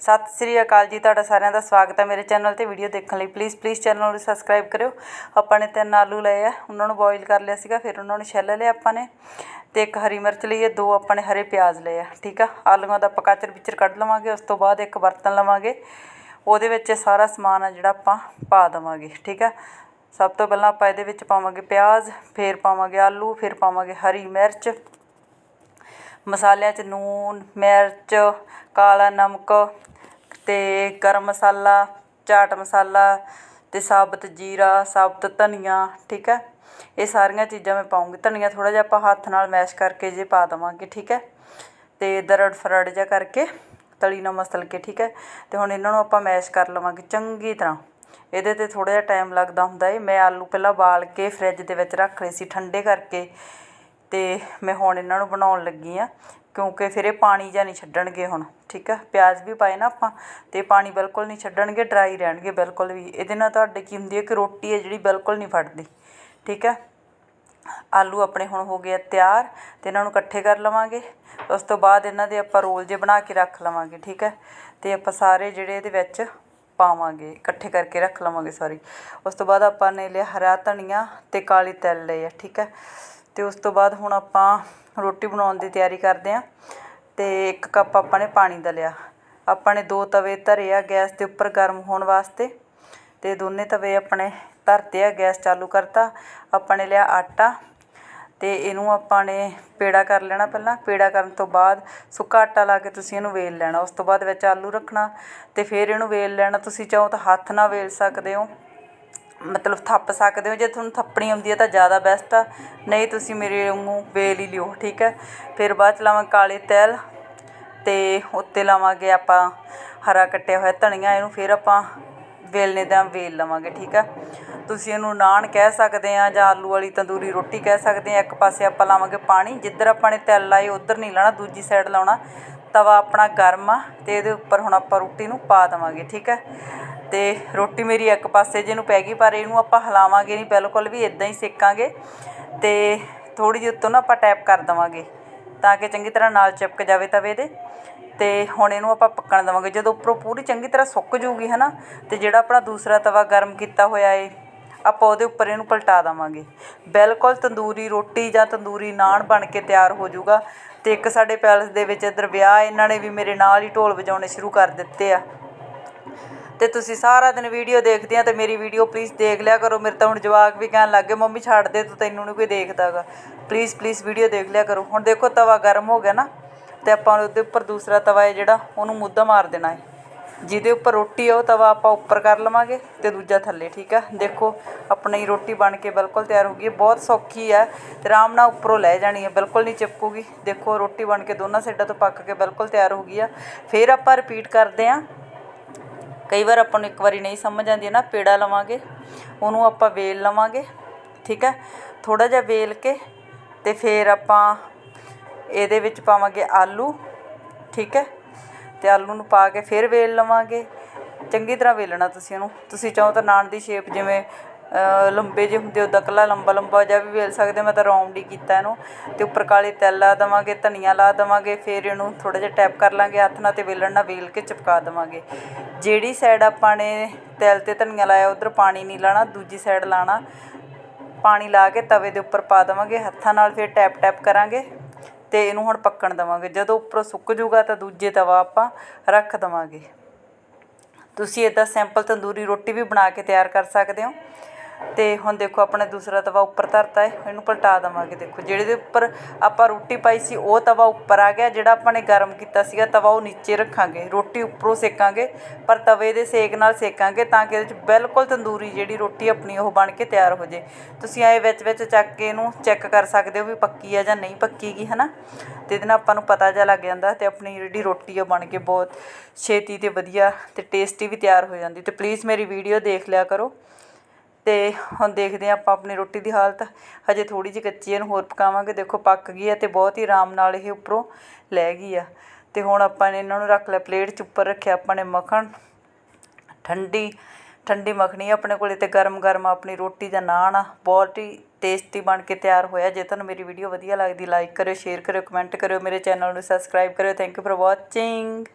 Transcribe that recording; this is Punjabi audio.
ਸਤਿ ਸ੍ਰੀ ਅਕਾਲ ਜੀ, ਤੁਹਾਡਾ ਸਾਰਿਆਂ ਦਾ ਸਵਾਗਤ ਹੈ ਮੇਰੇ ਚੈਨਲ ਤੇ ਵੀਡੀਓ ਦੇਖਣ ਲਈ। ਪਲੀਜ਼ ਪਲੀਜ਼ ਚੈਨਲ ਨੂੰ ਸਬਸਕ੍ਰਾਈਬ ਕਰਿਓ। ਆਪਾਂ ਨੇ ਤਿੰਨ ਆਲੂ ਲਏ ਆ, ਉਹਨਾਂ ਨੂੰ ਬੋਇਲ ਕਰ ਲਿਆ ਸੀਗਾ, ਫਿਰ ਉਹਨਾਂ ਨੂੰ ਛਿੱਲ ਲਿਆ ਆਪਾਂ ਨੇ ਤੇ ਇੱਕ ਹਰੀ ਮਿਰਚ ਲਈ ਹੈ ਦੋ ਆਪਾਂ ਨੇ ਹਰੇ ਪਿਆਜ਼ ਲਏ ਆ, ਠੀਕ ਆ? ਆਲੂਆਂ ਦਾ ਆਪਾਂ ਕਚਰ ਵਿਚਰ ਕੱਢ ਲਵਾਂਗੇ, ਉਸ ਤੋਂ ਬਾਅਦ ਇੱਕ ਬਰਤਨ ਲਵਾਂਗੇ। ਉਹਦੇ ਵਿੱਚ ਸਾਰਾ ਸਮਾਨ ਆ ਜਿਹੜਾ ਆਪਾਂ ਪਾ ਦੇਵਾਂਗੇ, ਠੀਕ ਆ? ਸਭ ਤੋਂ ਪਹਿਲਾਂ ਆਪਾਂ ਇਹਦੇ ਵਿੱਚ ਪਾਵਾਂਗੇ ਪਿਆਜ਼, ਫਿਰ ਪਾਵਾਂਗੇ ਆਲੂ, ਫਿਰ ਪਾਵਾਂਗੇ ਹਰੀ ਮਿਰਚ। ਮਸਾਲਿਆਂ 'ਚ ਨੂਨ, ਮਿਰਚ, ਕਾਲਾ ਨਮਕ ਅਤੇ ਗਰਮ ਮਸਾਲਾ, ਚਾਟ ਮਸਾਲਾ ਅਤੇ ਸਾਬਤ ਜੀਰਾ, ਸਾਬਤ ਧਨੀਆ, ਠੀਕ ਹੈ? ਇਹ ਸਾਰੀਆਂ ਚੀਜ਼ਾਂ ਮੈਂ ਪਾਉਂਗੀ। ਧਨੀਆ ਥੋੜ੍ਹਾ ਜਿਹਾ ਆਪਾਂ ਹੱਥ ਨਾਲ ਮੈਸ਼ ਕਰਕੇ ਜੇ ਪਾ ਦੇਵਾਂਗੇ, ਠੀਕ ਹੈ? ਅਤੇ ਦਰੜ ਫਰੜ ਜਿਹਾ ਕਰਕੇ ਤਲੀ ਨਾਲ ਮਸਲ ਕੇ, ਠੀਕ ਹੈ? ਅਤੇ ਹੁਣ ਇਹਨਾਂ ਨੂੰ ਆਪਾਂ ਮੈਸ਼ ਕਰ ਲਵਾਂਗੇ ਚੰਗੀ ਤਰ੍ਹਾਂ। ਇਹਦੇ ਤੇ ਥੋੜ੍ਹਾ ਜਿਹਾ ਟਾਈਮ ਲੱਗਦਾ ਹੁੰਦਾ ਏ। ਮੈਂ ਆਲੂ ਪਹਿਲਾਂ ਉਬਾਲ ਕੇ ਫਰਿੱਜ ਦੇ ਵਿੱਚ ਰੱਖ ਲਏ ਸੀ, ਠੰਡੇ ਕਰਕੇ। ਅਤੇ ਮੈਂ ਹੁਣ ਇਹਨਾਂ ਨੂੰ ਬਣਾਉਣ ਲੱਗੀ ਹਾਂ, ਕਿਉਂਕਿ ਫਿਰ ਇਹ ਪਾਣੀ ਜਿਹਾ ਨਹੀਂ ਛੱਡਣਗੇ ਹੁਣ, ਠੀਕ ਆ? ਪਿਆਜ਼ ਵੀ ਪਾਏ ਨਾ ਆਪਾਂ ਅਤੇ ਪਾਣੀ ਬਿਲਕੁਲ ਨਹੀਂ ਛੱਡਣਗੇ ਡਰਾਈ ਰਹਿਣਗੇ ਬਿਲਕੁਲ ਵੀ। ਇਹਦੇ ਨਾਲ ਤੁਹਾਡੇ ਕੀ ਹੁੰਦੀ ਹੈ ਕਿ ਰੋਟੀ ਹੈ ਜਿਹੜੀ ਬਿਲਕੁਲ ਨਹੀਂ ਫਟਦੀ ਠੀਕ ਹੈ ਆਲੂ ਆਪਣੇ ਹੁਣ ਹੋ ਗਏ ਤਿਆਰ ਅਤੇ ਇਹਨਾਂ ਨੂੰ ਇਕੱਠੇ ਕਰ ਲਵਾਂਗੇ। ਉਸ ਤੋਂ ਬਾਅਦ ਇਹਨਾਂ ਦੇ ਆਪਾਂ ਰੋਲ ਜੇ ਬਣਾ ਕੇ ਰੱਖ ਲਵਾਂਗੇ, ਠੀਕ ਹੈ ਅਤੇ ਆਪਾਂ ਸਾਰੇ ਜਿਹੜੇ ਇਹਦੇ ਵਿੱਚ ਪਾਵਾਂਗੇ, ਇਕੱਠੇ ਕਰਕੇ ਰੱਖ ਲਵਾਂਗੇ ਸੌਰੀ ਉਸ ਤੋਂ ਬਾਅਦ ਆਪਾਂ ਨੇ ਲਿਆ ਹਰਾ ਧਨੀਆ ਅਤੇ ਕਾਲੀ ਤਿਲ ਲਏ ਆ, ਠੀਕ ਹੈ ਅਤੇ ਉਸ ਤੋਂ ਬਾਅਦ ਹੁਣ ਆਪਾਂ ਰੋਟੀ ਬਣਾਉਣ ਦੀ ਤਿਆਰੀ ਕਰਦੇ ਹਾਂ ਅਤੇ ਇੱਕ ਕੱਪ ਆਪਾਂ ਨੇ ਪਾਣੀ ਦਾ ਲਿਆ। ਆਪਾਂ ਨੇ ਦੋ ਤਵੇ ਧਰੇ ਆ ਗੈਸ ਦੇ ਉੱਪਰ ਗਰਮ ਹੋਣ ਵਾਸਤੇ ਅਤੇ ਦੋਨੇ ਤਵੇ ਆਪਣੇ ਧਰਤੇ ਆ, ਗੈਸ ਚਾਲੂ ਕਰਤਾ। ਆਪਾਂ ਨੇ ਲਿਆ ਆਟਾ ਅਤੇ ਇਹਨੂੰ ਆਪਾਂ ਨੇ ਪੇੜਾ ਕਰ ਲੈਣਾ ਪਹਿਲਾਂ। ਪੇੜਾ ਕਰਨ ਤੋਂ ਬਾਅਦ ਸੁੱਕਾ ਆਟਾ ਲਾ ਕੇ ਤੁਸੀਂ ਇਹਨੂੰ ਵੇਲ ਲੈਣਾ। ਉਸ ਤੋਂ ਬਾਅਦ ਵਿੱਚ ਆਲੂ ਰੱਖਣਾ ਅਤੇ ਫਿਰ ਇਹਨੂੰ ਵੇਲ ਲੈਣਾ। ਤੁਸੀਂ ਚਾਹੋ ਤਾਂ ਹੱਥ ਨਾਲ ਵੇਲ ਸਕਦੇ ਹੋ। ਮਤਲਬ ਥੱਪ ਸਕਦੇ ਹੋ, ਜੇ ਤੁਹਾਨੂੰ ਥੱਪਣੀ ਆਉਂਦੀ ਹੈ ਤਾਂ ਜ਼ਿਆਦਾ ਬੈਸਟ ਆ। ਨਹੀਂ, ਤੁਸੀਂ ਮੇਰੇ ਵਾਂਗੂ ਵੇਲ ਹੀ ਲਿਓ, ਠੀਕ ਹੈ? ਫਿਰ ਬਾਅਦ ਚ ਲਾਵਾਂ ਕਾਲੇ ਤਿਲ ਅਤੇ ਉੱਤੇ ਲਾਵਾਂਗੇ ਆਪਾਂ ਹਰਾ ਕੱਟਿਆ ਹੋਇਆ ਧਨੀਆ, ਇਹਨੂੰ ਫਿਰ ਆਪਾਂ ਵੇਲਣੇ ਦਾ ਵੇਲ ਲਵਾਂਗੇ, ਠੀਕ ਆ ਤੁਸੀਂ ਇਹਨੂੰ ਨਾਨ ਕਹਿ ਸਕਦੇ ਆ ਜਾਂ ਆਲੂ ਵਾਲੀ ਤੰਦੂਰੀ ਰੋਟੀ ਕਹਿ ਸਕਦੇ ਆ, ਇੱਕ ਪਾਸੇ ਆਪਾਂ ਲਾਵਾਂਗੇ ਪਾਣੀ, ਜਿੱਧਰ ਆਪਾਂ ਨੇ ਤਿਲ ਲਾਏ ਉਧਰ ਨਹੀਂ ਲਾਣਾ, ਦੂਜੀ ਸਾਈਡ ਲਾਉਣਾ, ਤਵਾ ਆਪਣਾ ਗਰਮ ਆ ਤੇ ਇਹਦੇ ਉੱਪਰ ਹੁਣ ਆਪਾਂ ਰੋਟੀ ਨੂੰ ਪਾ ਦੇਵਾਂਗੇ, ਠੀਕ ਹੈ? ਅਤੇ ਰੋਟੀ ਮੇਰੀ ਇੱਕ ਪਾਸੇ ਜਿਹਨੂੰ ਪੈ ਗਈ, ਪਰ ਇਹਨੂੰ ਆਪਾਂ ਹਿਲਾਵਾਂਗੇ ਨਹੀਂ, ਬਿਲਕੁਲ ਵੀ ਇੱਦਾਂ ਹੀ ਸੇਕਾਂਗੇ ਅਤੇ ਥੋੜ੍ਹੀ ਜਿਹੀ ਉੱਤੋਂ ਨਾ ਆਪਾਂ ਟੈਪ ਕਰ ਦੇਵਾਂਗੇ ਤਾਂ ਕਿ ਚੰਗੀ ਤਰ੍ਹਾਂ ਨਾਲ ਚਿਪਕ ਜਾਵੇ ਤਵੇ ਦੇ ਅਤੇ ਹੁਣ ਇਹਨੂੰ ਆਪਾਂ ਪੱਕਣ ਦੇਵਾਂਗੇ। ਜਦੋਂ ਉੱਪਰੋਂ ਪੂਰੀ ਚੰਗੀ ਤਰ੍ਹਾਂ ਸੁੱਕ ਜੂਗੀ ਹੈ ਨਾ ਤੇ ਜਿਹੜਾ ਆਪਣਾ ਦੂਸਰਾ ਤਵਾ ਗਰਮ ਕੀਤਾ ਹੋਇਆ ਏ, ਆਪਾਂ ਉਹਦੇ ਉੱਪਰ ਇਹਨੂੰ ਪਲਟਾ ਦੇਵਾਂਗੇ। ਬਿਲਕੁਲ ਤੰਦੂਰੀ ਰੋਟੀ ਜਾਂ ਤੰਦੂਰੀ ਨਾਨ ਬਣ ਕੇ ਤਿਆਰ ਹੋ ਜਾਊਗਾ ਅਤੇ ਇੱਕ ਸਾਡੇ ਪੈਲਸ ਦੇ ਵਿੱਚ ਇੱਧਰ ਵਿਆਹ ਇਹਨਾਂ ਨੇ ਵੀ ਮੇਰੇ ਨਾਲ ਹੀ ਢੋਲ ਵਜਾਉਣੇ ਸ਼ੁਰੂ ਕਰ ਦਿੱਤੇ ਆ। ਤੇ ਤੁਸੀਂ ਸਾਰਾ ਦਿਨ ਵੀਡੀਓ ਦੇਖਦੇ ਆ ਤੇ ਮੇਰੀ ਵੀਡੀਓ ਪਲੀਜ਼ ਦੇਖ ਲਿਆ ਕਰੋ। ਮੇਰੇ ਤਾਂ ਹੁਣ ਜਵਾਕ ਵੀ ਕਹਿਣ ਲੱਗ ਗਏ, ਮੰਮੀ ਛੱਡ ਦੇ, ਤੂੰ ਤੈਨੂੰ ਨਹੀਂ ਕੋਈ ਦੇਖਦਾਗਾ ਪਲੀਜ਼ ਪਲੀਜ਼ ਵੀਡੀਓ ਦੇਖ ਲਿਆ ਕਰੋ। ਹੁਣ ਦੇਖੋ ਤਵਾ ਗਰਮ ਹੋ ਗਿਆ ਨਾ, ਤੇ ਆਪਾਂ ਉਹਦੇ ਉੱਪਰ ਦੂਸਰਾ ਤਵਾ ਹੈ ਜਿਹੜਾ, ਉਹਨੂੰ ਮੁੱਦਾ ਮਾਰ ਦੇਣਾ ਹੈ। ਜਿਹਦੇ ਉੱਪਰ ਰੋਟੀ ਹੈ ਉਹ ਤਵਾ ਆਪਾਂ ਉੱਪਰ ਕਰ ਲਵਾਂਗੇ ਤੇ ਦੂਜਾ ਥੱਲੇ, ਠੀਕ ਆ? ਦੇਖੋ, ਆਪਣੀ ਰੋਟੀ ਬਣ ਕੇ ਬਿਲਕੁਲ ਤਿਆਰ ਹੋ ਗਈ ਬਹੁਤ ਸੌਖੀ ਆ ਤੇ ਆਰਾਮ ਨਾਲ ਉੱਪਰੋਂ ਲੈ ਜਾਣੀ ਹੈ, ਬਿਲਕੁਲ ਨਹੀਂ ਚਿਪਕੂਗੀ। ਦੇਖੋ, ਰੋਟੀ ਬਣ ਕੇ ਦੋਨਾਂ ਸਾਈਡਾਂ ਤੋਂ ਪੱਕ ਕੇ ਬਿਲਕੁਲ ਤਿਆਰ ਹੋ ਗਈ ਆ। ਫਿਰ ਆਪਾਂ ਰਿਪੀਟ ਕਰਦੇ ਆਂ ਕਈ ਵਾਰ ਆਪਾਂ ਨੂੰ ਇੱਕ ਵਾਰੀ ਨਹੀਂ ਸਮਝ ਆਉਂਦੀ ਨਾ, ਪੇੜਾ ਲਵਾਂਗੇ, ਉਹਨੂੰ ਆਪਾਂ ਵੇਲ ਲਵਾਂਗੇ, ਠੀਕ ਹੈ? ਥੋੜ੍ਹਾ ਜਿਹਾ ਵੇਲ ਕੇ ਅਤੇ ਫਿਰ ਆਪਾਂ ਇਹਦੇ ਵਿੱਚ ਪਾਵਾਂਗੇ ਆਲੂ, ਠੀਕ ਹੈ? ਅਤੇ ਆਲੂ ਨੂੰ ਪਾ ਕੇ ਫਿਰ ਵੇਲ ਲਵਾਂਗੇ। ਚੰਗੀ ਤਰ੍ਹਾਂ ਵੇਲਣਾ ਤੁਸੀਂ ਉਹਨੂੰ। ਤੁਸੀਂ ਚਾਹੋ ਤਾਂ ਨਾਨ ਦੀ ਸ਼ੇਪ ਜਿਵੇਂ ਲੰਬੇ ਜਿਹੇ ਹੁੰਦੇ ਉੱਦਾਂ ਇਕੱਲਾ ਲੰਬਾ ਲੰਬਾ ਜਿਹਾ ਵੀ ਵੇਲ ਸਕਦੇ, ਮੈਂ ਤਾਂ ਰਾਊਂਡ ਹੀ ਕੀਤਾ ਇਹਨੂੰ। ਅਤੇ ਉੱਪਰ ਕਾਲੀ ਤਿਲ ਲਾ ਦੇਵਾਂਗੇ, ਧਨੀਆ ਲਾ ਦੇਵਾਂਗੇ, ਫਿਰ ਇਹਨੂੰ ਥੋੜ੍ਹਾ ਜਿਹਾ ਟੈਪ ਕਰ ਲਾਂਗੇ ਹੱਥ ਨਾਲ ਅਤੇ ਵੇਲਣ ਨਾਲ ਵੇਲ ਕੇ ਚਿਪਕਾ ਦੇਵਾਂਗੇ। ਜਿਹੜੀ ਸਾਈਡ ਆਪਾਂ ਨੇ ਤਿਲ ਅਤੇ ਧਨੀਆ ਲਾਇਆ, ਉੱਧਰ ਪਾਣੀ ਨਹੀਂ ਲਾਣਾ, ਦੂਜੀ ਸਾਈਡ ਲਾਣਾ। ਪਾਣੀ ਲਾ ਕੇ ਤਵੇ ਦੇ ਉੱਪਰ ਪਾ ਦੇਵਾਂਗੇ, ਹੱਥਾਂ ਨਾਲ ਫਿਰ ਟੈਪ ਟੈਪ ਕਰਾਂਗੇ ਅਤੇ ਇਹਨੂੰ ਹੁਣ ਪੱਕਣ ਦੇਵਾਂਗੇ। ਜਦੋਂ ਉੱਪਰੋਂ ਸੁੱਕ ਜੂਗਾ ਤਾਂ ਦੂਜੇ ਤਵਾ ਆਪਾਂ ਰੱਖ ਦੇਵਾਂਗੇ। ਤੁਸੀਂ ਇੱਦਾਂ ਸਿੰਪਲ ਤੰਦੂਰੀ ਰੋਟੀ ਵੀ ਬਣਾ ਕੇ ਤਿਆਰ ਕਰ ਸਕਦੇ ਹੋ। ਅਤੇ ਹੁਣ ਦੇਖੋ ਆਪਣਾ ਦੂਸਰਾ ਤਵਾ ਉੱਪਰ ਧਰਤਾ ਹੈ, ਇਹਨੂੰ ਪਲਟਾ ਦੇਵਾਂਗੇ ਦੇਖੋ। ਜਿਹੜੇ ਦੇ ਉੱਪਰ ਆਪਾਂ ਰੋਟੀ ਪਾਈ ਸੀ, ਉਹ ਤਵਾ ਉੱਪਰ ਆ ਗਿਆ, ਜਿਹੜਾ ਆਪਾਂ ਨੇ ਗਰਮ ਕੀਤਾ ਸੀਗਾ, ਤਵਾ ਉਹ ਨੀਚੇ ਰੱਖਾਂਗੇ। ਰੋਟੀ ਉੱਪਰੋਂ ਸੇਕਾਂਗੇ, ਪਰ ਤਵੇ ਦੇ ਸੇਕ ਨਾਲ ਸੇਕਾਂਗੇ ਤਾਂ ਕਿ ਇਹਦੇ ਵਿੱਚ ਬਿਲਕੁਲ ਤੰਦੂਰੀ ਜਿਹੜੀ ਰੋਟੀ ਆਪਣੀ ਉਹ ਬਣ ਕੇ ਤਿਆਰ ਹੋ ਜੇ ਤੁਸੀਂ ਐ ਵਿੱਚ ਵਿੱਚ ਚੱਕ ਕੇ ਇਹਨੂੰ ਚੈੱਕ ਕਰ ਸਕਦੇ ਹੋ ਵੀ ਪੱਕੀ ਆ ਜਾਂ ਨਹੀਂ ਪੱਕੀ ਗੀ, ਹਨਾ? ਤੇ ਇਹਦੇ ਨਾਲ ਆਪਾਂ ਨੂੰ ਪਤਾ ਜਿਹਾ ਲੱਗ ਜਾਂਦਾ ਤੇ ਆਪਣੀ ਜਿਹੜੀ ਰੋਟੀ ਆ ਬਣ ਕੇ ਬਹੁਤ ਛੇਤੀ ਤੇ ਵਧੀਆ ਤੇ ਟੇਸਟੀ ਵੀ ਤਿਆਰ ਹੋ ਜਾਂਦੀ। ਤੇ ਪਲੀਜ਼ ਮੇਰੀ ਵੀਡੀਓ ਦੇਖ ਲਿਆ ਕਰੋ। ਅਤੇ ਹੁਣ ਦੇਖਦੇ ਹਾਂ ਆਪਾਂ ਆਪਣੀ ਰੋਟੀ ਦੀ ਹਾਲਤ। ਹਜੇ ਥੋੜ੍ਹੀ ਜਿਹੀ ਕੱਚੀ ਹੈ ਇਹਨੂੰ ਹੋਰ ਪਕਾਵਾਂਗੇ। ਦੇਖੋ, ਪੱਕ ਗਈ ਹੈ ਅਤੇ ਬਹੁਤ ਹੀ ਆਰਾਮ ਨਾਲ ਇਹ ਉੱਪਰੋਂ ਲੈ ਗਈ ਆ। ਅਤੇ ਹੁਣ ਆਪਾਂ ਨੇ ਇਹਨਾਂ ਨੂੰ ਰੱਖ ਲਿਆ ਪਲੇਟ 'ਚ, ਉੱਪਰ ਰੱਖਿਆ ਆਪਾਂ ਨੇ ਮੱਖਣ। ਠੰਡੀ ਠੰਡੀ ਮੱਖਣੀ ਆਪਣੇ ਕੋਲੇ ਤੇ ਗਰਮ ਗਰਮ ਆਪਣੀ ਰੋਟੀ ਦਾ ਨਾਨ ਆ। ਬਹੁਤ ਹੀ ਟੇਸਟੀ ਬਣ ਕੇ ਤਿਆਰ ਹੋਇਆ। ਜੇ ਤੁਹਾਨੂੰ ਮੇਰੀ ਵੀਡੀਓ ਵਧੀਆ ਲੱਗਦੀ ਲਾਈਕ ਕਰਿਓ ਸ਼ੇਅਰ ਕਰਿਓ ਕਮੈਂਟ ਕਰਿਓ, ਮੇਰੇ ਚੈਨਲ ਨੂੰ ਸਬਸਕ੍ਰਾਈਬ ਕਰਿਓ। Thank you for watching